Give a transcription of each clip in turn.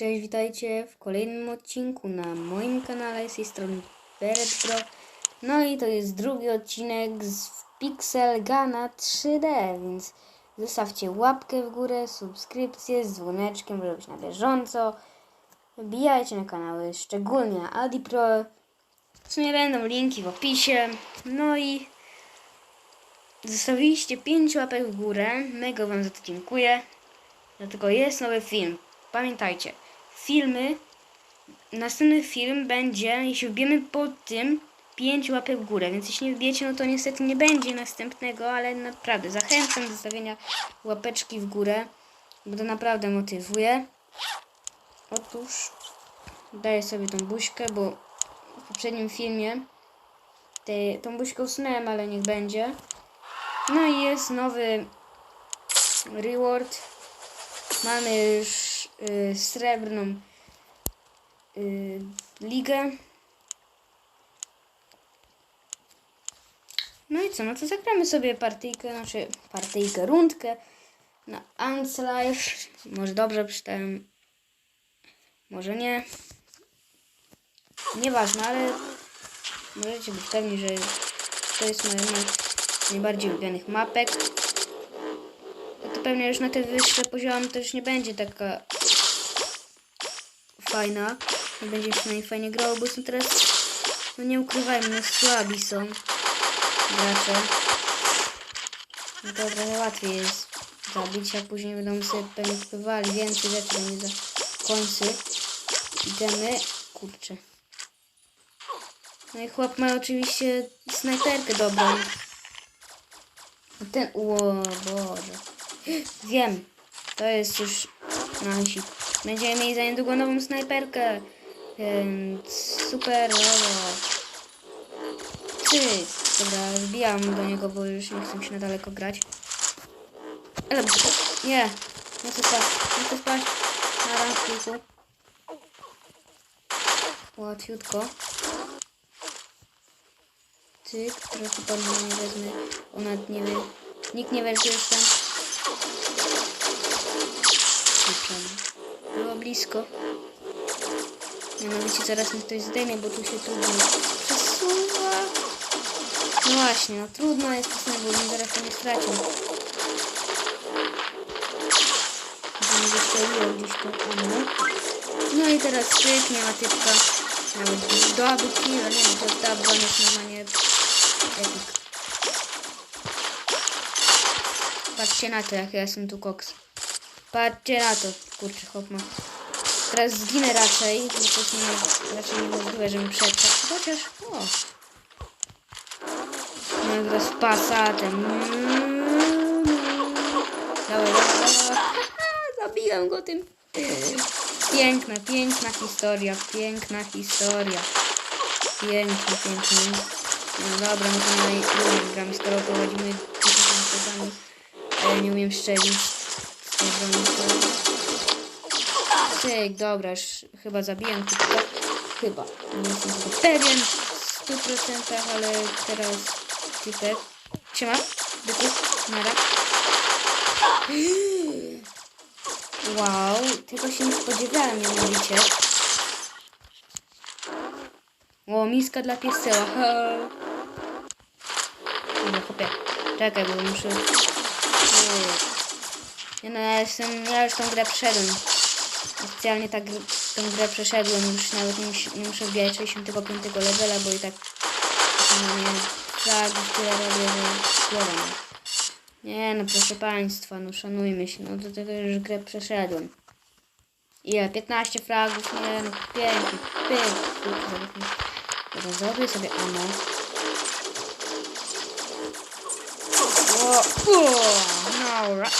Cześć, witajcie w kolejnym odcinku na moim kanale z tej strony Beret Pro. No i to jest drugi odcinek z Pixel Gana 3D, więc zostawcie łapkę w górę, subskrypcję z dzwoneczkiem, żeby być na bieżąco. Wbijajcie na kanały, szczególnie Adi Pro. W sumie będą linki w opisie. No i zostawiliście 5 łapek w górę. Mega wam za to dziękuję. Dlatego jest nowy film. Pamiętajcie, filmy, następny film będzie, jeśli wbijemy pod tym 5 łapek w górę, więc jeśli nie wbijecie, no to niestety nie będzie następnego, ale naprawdę zachęcam do zostawienia łapeczki w górę, bo to naprawdę motywuje. Otóż daję sobie tą buźkę, bo w poprzednim filmie te, tą buźkę usunąłem, ale niech będzie. No i jest nowy reward Mamy już y, srebrną y, ligę. No i co, no to zagramy sobie partyjkę, znaczy partyjkę, rundkę na Ants Life. Może dobrze przeczytałem, może nie. Nieważne, ale możecie być pewni, że to jest moja jedna z najbardziej ulubionych mapek to pewnie już na te wyższe poziomy już nie będzie taka fajna. Nie będzie się na niej fajnie grało, bo są teraz, no nie ukrywajmy, no słabi są gracze. No to trochę łatwiej jest zabić, a później będą sobie pewnie kupywali więcej rzeczy, będzie za końcy. Idziemy, kurczę. No i chłop ma oczywiście snajperkę dobrą. Ten, o Boże. Wiem, to jest już nasi. Będziemy mieli za niedługo nową snajperkę. Więc super, nowo. Cyk. Dobra, wbijam do niego, bo już nie chcę się na daleko grać. Ale nie, nie chcę spać, nie chcę spać. Na ranku. Łatwiutko. Cyk, trochę podwójnie nie wezmę. Ona nie wie. Nikt nie wie, że jestem. Było blisko. Mianowicie zaraz mi ktoś zdejmie, bo tu się trudno przesuwa. No właśnie, no trudno jest czasami, bo mi zaraz to nie stracił. Mi wystrzeliło gdzieś to ammo. No i teraz syk, nie ma typka. Nawet double kill, nie wiem, to double jest normalnie epic. Patrzcie na to, jak ja jestem tu koks. Patrzcie na to, kurczę, chłop. Teraz zginę raczej, bo to jest nie, raczej niemożliwe, żebym przetrwał. Chociaż, o. No teraz pasatem. Dawaj, dawaj. Zabiłem go tym. Piękna, piękna historia, piękna historia. Piękna, piękna. No dobra, no to nie, nie gramy, skoro prowadzimy tysiąc a ja nie umiem strzelić. Cyk, dobra, już chyba zabiłem tylko. Chyba. Nie jestem tylko pewien w 100%, ale teraz typek. Siema, byku, nara. Wow, tego się nie spodziewałem mianowicie. O, miska dla pieseła. Dobra, chłopie. Czekaj, bo muszę... No, ja, jestem, ja już tą grę przeszedłem. Oficjalnie tak tą grę przeszedłem. Już nawet nie, mus, nie muszę wbijać 65 levela, bo i tak na mnie tak tyle robię, że słowa nie. Nie no, proszę Państwa, no szanujmy się. No do tego już grę przeszedłem. Ile? 15 fragów? Nie no, pięknie, pięknie. Dobra, zrobię sobie ammo. O, o, dobra.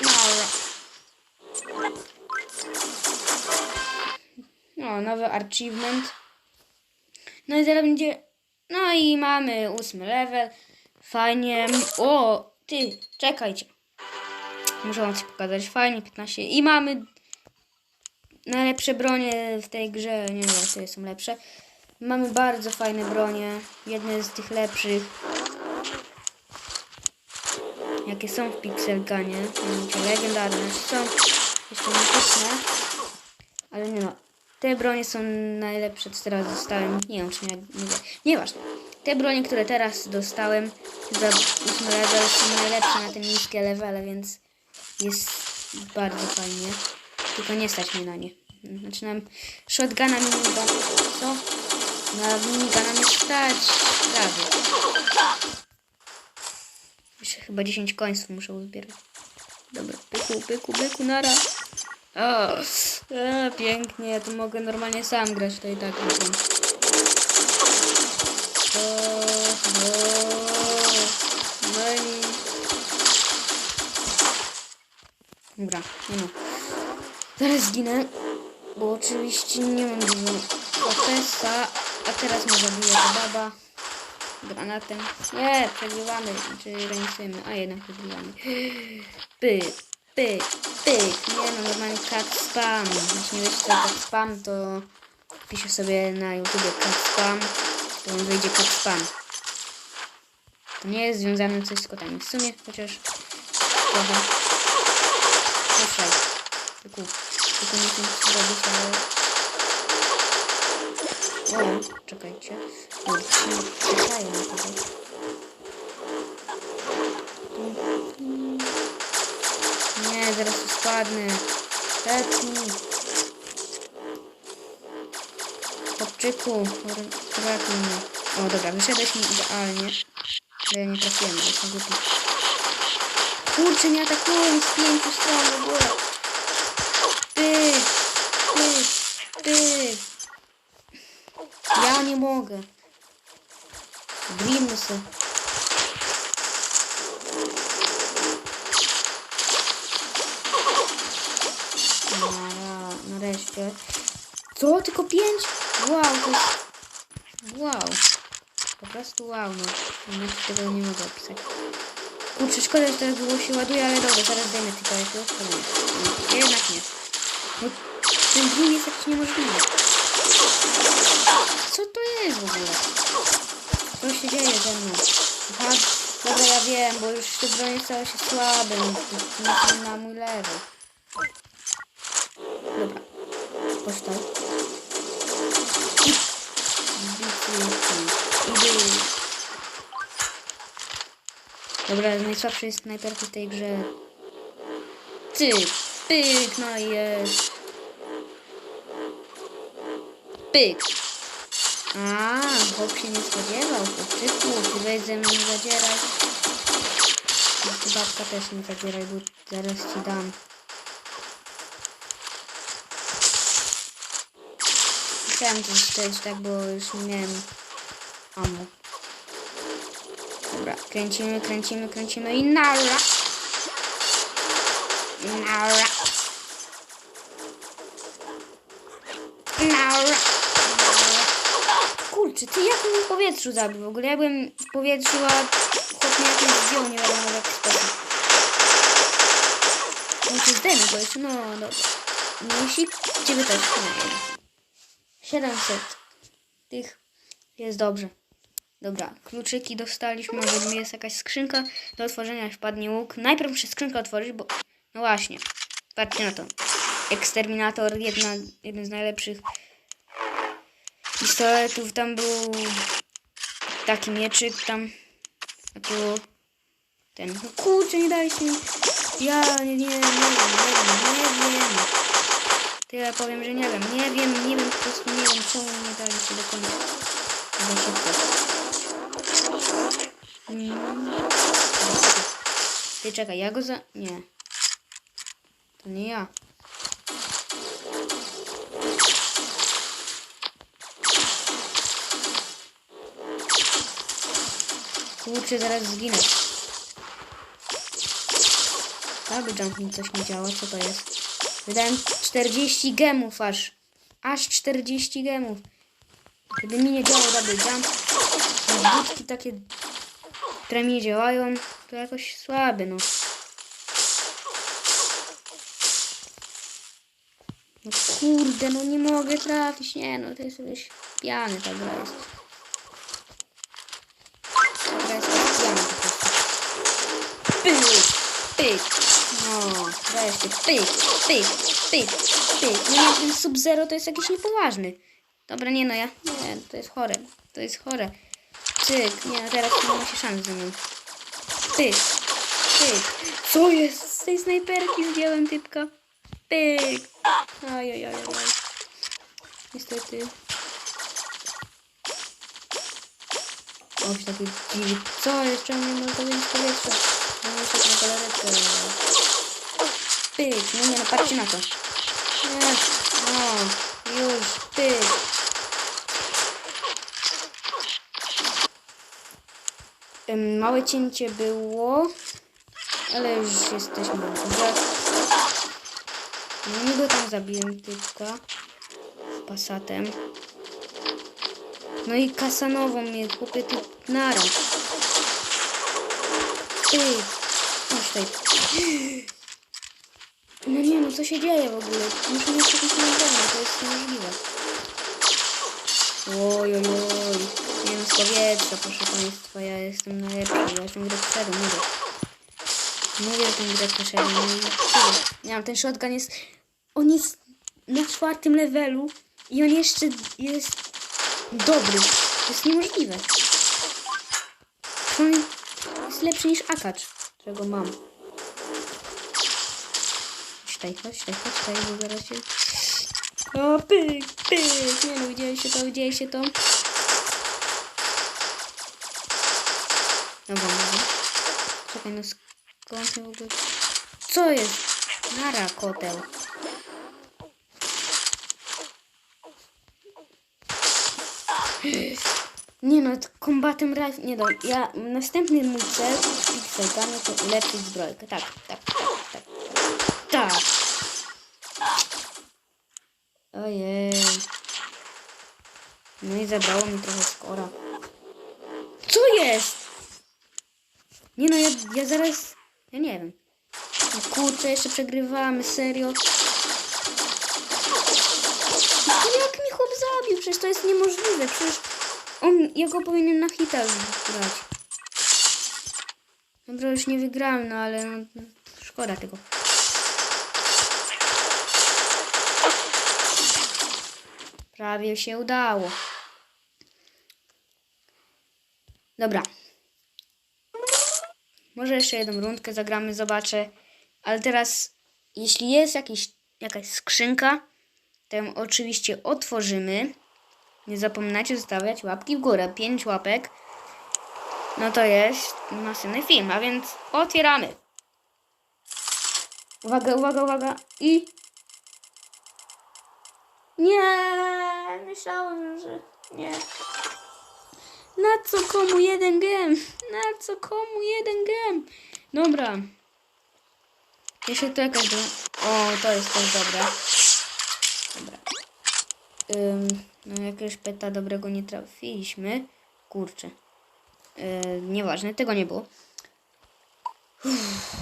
Dobra. No, nowy achievement. No i zaraz będzie... No i mamy ósmy level. Fajnie. O, ty, czekajcie. Muszę wam coś pokazać. Fajnie, 15. I mamy najlepsze bronie w tej grze. Nie wiem, jakie są lepsze. Mamy bardzo fajne bronie. Jedne z tych lepszych. Jakie są w Pixel Gunie. Mianowicie legendarne. Są Jeszcze mityczne. Ale nie no. Te bronie są najlepsze, co teraz dostałem. Nie wiem, czy nie. Nieważne. Te bronie, które teraz dostałem za 8 level są najlepsze na te niskie levele, więc jest bardzo fajnie. Tylko nie stać mnie na nie. Znaczy na shotguna minigun. Co? Na miniguna nie stać. Prawie. Jeszcze chyba 10 końców muszę uzbierać. Dobra, pyku, pyku, pyku, nara. O, e, pięknie, tu mogę normalnie sam grać, to i tak wiem. O, o, no i... Dobra, no. Zaraz zginę, bo oczywiście nie mam dużo kopesa, a teraz mnie zabije ta baba granatem. Nie, przegrywamy, znaczy remisujemy, a jednak przegrywamy. Pyk, pyk, pyk. Nie no, normalnie cat spam. Jeśli nie wiecie co cat spam, to piszę sobie na YouTubie cat spam, to wam wyjdzie cat spam. To nie jest związane coś z kotami. W sumie, chociaż trochę. Ruszaj. Tylko, tylko nie wiem co zrobić, ale... O, czekajcie. Kurczę, czekaję na zaraz tu spadnę. Tepnij. Chłopczyku, ratuj mnie. O, dobra, wyszedłeś mi idealnie. Ale ja nie trafiłem, bo jestem głupi. Kurczę, nie atakują z pięciu stron w ogóle. Pyk, pyk, pyk. Ja nie mogę. Grimsy. 12. Co? Tylko 5? Wow, to jest... Wow. Po prostu wow, no. Nic tego nie mogę opisać. Kurczę, szkoda, że teraz było się ładuje, ale dobra, zaraz zdejmę tylko jakiegoś nie. Jednak nie. Bo ten dźwięk jest jakiś niemożliwy. Co to jest w ogóle? Co się dzieje ze mną? Aha, dobra, ja wiem, bo już te bronie stały się słabe. No, Nic na mój lewy. Dobra. Idy. Dobra, najsłabszy jest najpierw w tej grze. Ty, pyk, no jest. Pyk. A, chłop się nie spodziewał, chłopczyku, ty weź ze mną zadzieraj. Babka też nie zadzieraj, bo zaraz ci dam. Chciałem to strzelić tak, bo już nie miałem ammo. Dobra, kręcimy, kręcimy, kręcimy i nara! Nara! Nara! Kurczę, ty jak mnie w powietrzu zabił w ogóle? Ja byłem w powietrzu, a chłop mnie jakoś zdjął, nie wiadomo w jaki sposób. Muszę zdejmę go jeszcze, no dobra. Musi, ciebie też, nie 700 tych jest dobrze. Dobra, kluczyki dostaliśmy, może jest jakaś skrzynka do otworzenia, wpadnie łuk. Najpierw muszę skrzynkę otworzyć, bo... No właśnie, patrzcie na to. Eksterminator, jedna, jeden z najlepszych pistoletów. Tam był taki mieczyk, tam... Tu ten... No kurczę, nie daliście mi... Ja nie, nie, nie nie nie wiem. Tyle powiem, że nie wiem. Nie wiem, nie wiem, po prostu nie wiem, czemu nie daliście do końca. Za szybko. Ty czekaj, ja go za... Nie. To nie ja. Kurczę, zaraz zginę. Double jump mi coś nie działa, co to jest? Wydałem 40 gemów aż. Aż 40 gemów. Gdyby mi nie działał double jump, budki takie, które mi nie działają, to jakoś słabe, no. No kurde, no nie mogę trafić, nie no, to jest jakieś pijany ta gra jest. Ta jest pijana. Pyk, pyk, No, wreszcie, pyk, pyk, pyk, pyk. No nie, ten Sub-Zero to jest jakiś niepoważny. Dobra, nie no, ja, nie, to jest chore, to jest chore. Cyk, nie, no teraz nie ma się szans ze mną. Pyk, pyk. Co jest? Z tej snajperki zdjąłem typka. Pyk. Oj, oj, oj. Niestety. O, się taki dziwi. Co? Jeszcze nie można wyjść z powietrza. No jeszcze na galaretkę. Pyk. No nie, no patrzcie na to. Nie. No. Już. Pyk. Małe cięcie było, ale już jesteśmy górze. No niby tam zabiłem typka pasatem. No i kasanową mnie chłopie ty nara. Ej, chodź tutaj. No nie no, co się dzieje w ogóle? Muszę mieć jakieś nagranie, to jest niemożliwe. Oj, oj, oj. Nie no, z powietrza, proszę Państwa, ja jestem najlepszy, ja jestem grę przeszedł, mówię. Mówię, że ten grę tyle. Nie wiem, ten shotgun jest, on jest na czwartym levelu i on jeszcze jest dobry. To jest niemożliwe. On jest lepszy niż akacz, którego mam. Tutaj, chodź tutaj, chodź tutaj, bo zaraz się... O, pyk, pyk! Nie no, widzieliście to, widzieliście to? Dobra, może. Czekaj, no skąd w ogóle... Co jest? Nara, koteł. Nie no, kombatem rifle... Nie no, ja... Następny mój cel z pixelkami to ulepszyć zbrojkę. Tak, tak, Tak! Ojej. No i zabrało mi trochę skora. Co jest? Nie no, ja, ja zaraz... Ja nie wiem. No kurczę, jeszcze przegrywamy, serio. No jak mi chłop zabił? Przecież to jest niemożliwe. Przecież on, ja go powinien na hita grać. Dobra, już nie wygrałem, no ale no, szkoda tego. Prawie się udało. Dobra. Może jeszcze jedną rundkę zagramy, zobaczę. Ale teraz, jeśli jest jakiś, jakaś skrzynka, to ją oczywiście otworzymy. Nie zapominajcie zostawiać łapki w górę. 5 łapek. No to jest następny film, a więc otwieramy. Uwaga, uwaga, uwaga. I... Nie, myślałem, że nie. Na co komu jeden gem? Na co komu jeden gem? Dobra. Jeszcze to jakaś... do- O, to jest też dobre. Dobra. Ym, no jakiegoś peta dobrego nie trafiliśmy. Kurczę. Yy, nieważne, tego nie było. Uff.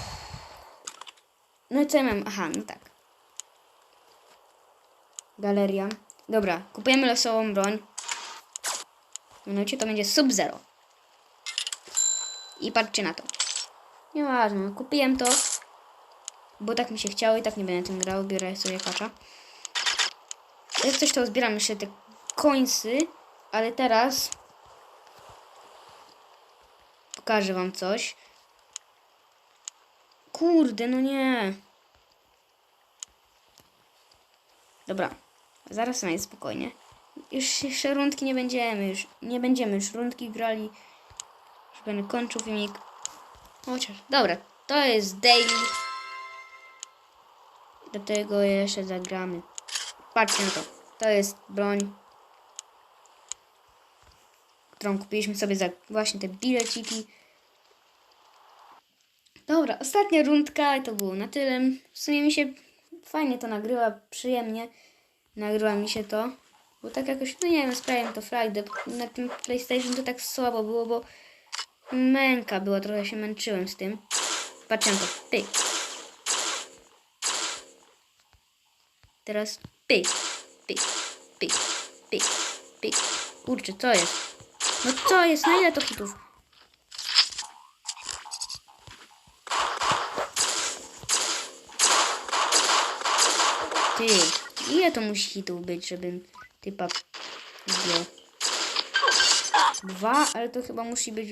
No i co ja mam? Aha, no tak. Galeria. Dobra, kupujemy losową broń. Mianowicie to będzie Sub-Zero. I patrzcie na to. Nieważne, kupiłem to. Bo tak mi się chciało i tak nie będę tym grał. Biorę sobie kacza. Jak coś to zbieram jeszcze te końcy. Ale teraz pokażę wam coś. Kurde, no nie. Dobra. Zaraz na spokojnie. Już jeszcze rundki nie będziemy. Już nie będziemy już rundki grali. Już będę kończył filmik. Chociaż, dobra. To jest daily. Do tego jeszcze zagramy. Patrzcie na to. To jest broń. Którą kupiliśmy sobie za właśnie te bileciki. Dobra, ostatnia rundka i to było na tyle. W sumie mi się fajnie to nagrywa, przyjemnie nagrywa mi się to. Bo tak jakoś, no nie wiem, sprawiam to frajdę. Na tym PlayStation to tak słabo było, bo męka była, trochę się męczyłem z tym. Patrzę to, pyk. Teraz pyk, pyk, pyk, pyk, pyk. Kurczę, co jest? No co jest? Na ile to hitów? Ty ile to musi hitów być, żebym typa zdjął? Dwa, ale to chyba musi być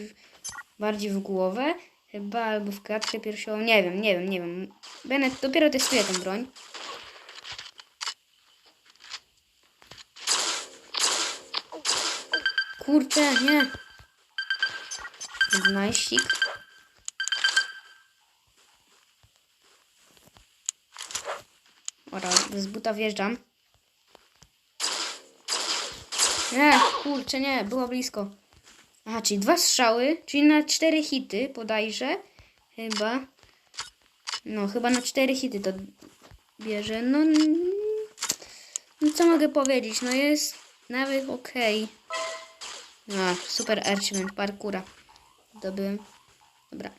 bardziej w głowę. Chyba albo w klatkę piersiową. Nie wiem, nie wiem, nie wiem. Bennett dopiero testuje tę broń. Kurczę, nie. Najścik. Z buta wjeżdżam. Nie, kurczę, nie, było blisko. Aha, czyli dwa strzały, czyli na cztery hity bodajże. Chyba. No, chyba na cztery hity to bierze. No, no co mogę powiedzieć? No jest nawet okej. No, super achievement, parkura. Zdobyłem. Dobra.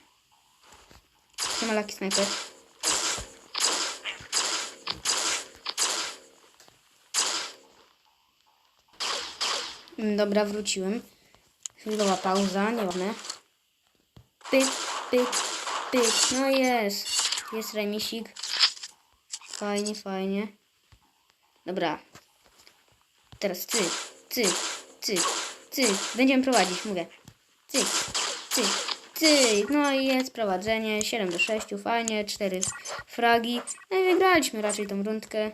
Nie ma laki snajper. Dobra, wróciłem. Chwilowa pauza, nieważne. Pyk, pyk, pyk. No jest. Jest remisik. Fajnie, fajnie. Dobra. Teraz cyk, cyk, cyk, cyk. Będziemy prowadzić, mówię. Cyk, cyk, cyk. No i jest prowadzenie. 7 do 6, fajnie. 4 fragi. No i wygraliśmy raczej tą rundkę.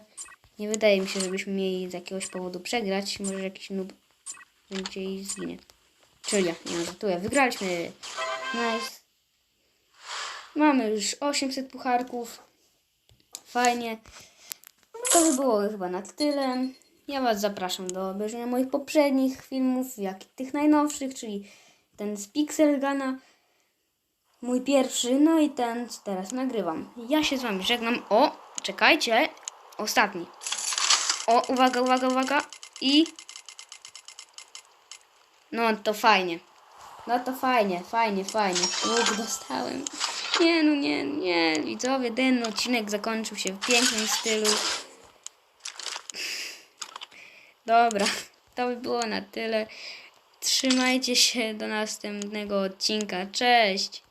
Nie wydaje mi się, żebyśmy mieli z jakiegoś powodu przegrać. Może jakiś noob będzie i zginie. Czyli ja, nie żartuję. Wygraliśmy. Nice. Mamy już 800 pucharków. Fajnie. To by było chyba na tyle. Ja Was zapraszam do obejrzenia moich poprzednich filmów, jak i tych najnowszych, czyli ten z Pixel Gana, mój pierwszy, no i ten, co teraz nagrywam. Ja się z Wami żegnam. O, czekajcie, ostatni. O, uwaga, uwaga, uwaga. I no to fajnie. No to fajnie, fajnie, fajnie. Łuk dostałem. Nie, no nie, nie. Widzowie, ten odcinek zakończył się w pięknym stylu. Dobra, to by było na tyle. Trzymajcie się do następnego odcinka. Cześć!